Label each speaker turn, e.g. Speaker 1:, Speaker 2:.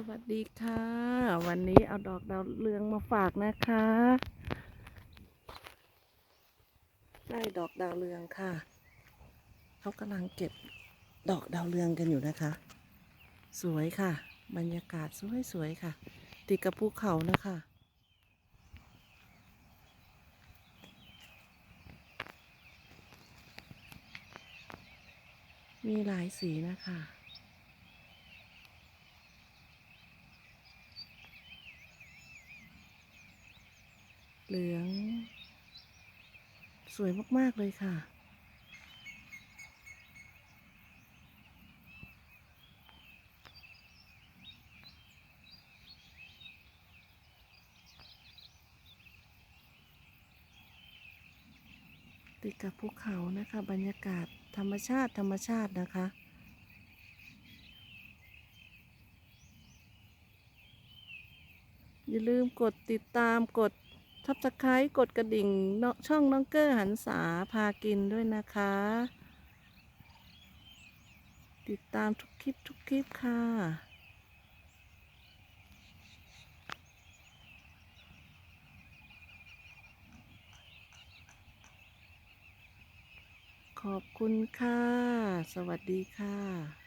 Speaker 1: สวัสดีค่ะ วันนี้เอาดอกดาวเรืองมาฝากนะคะ ได้ดอกดาวเรืองค่ะ เขากำลังเก็บดอกดาวเรืองกันอยู่นะคะ สวยค่ะ บรรยากาศสวยๆค่ะ ติดกับภูเขานะคะ มีหลายสีนะคะ เหลือง สวยมาก ๆ เลยค่ะ ติดกับภูเขานะคะ บรรยากาศธรรมชาติธรรมชาตินะคะอย่าลืมกดติดตามกด ทับสไครต์กดกระดิ่งช่องน้องเกอร์หันษาพากินด้วยนะคะ ติดตามทุกคลิปทุกคลิปค่ะ ขอบคุณค่ะ สวัสดีค่ะ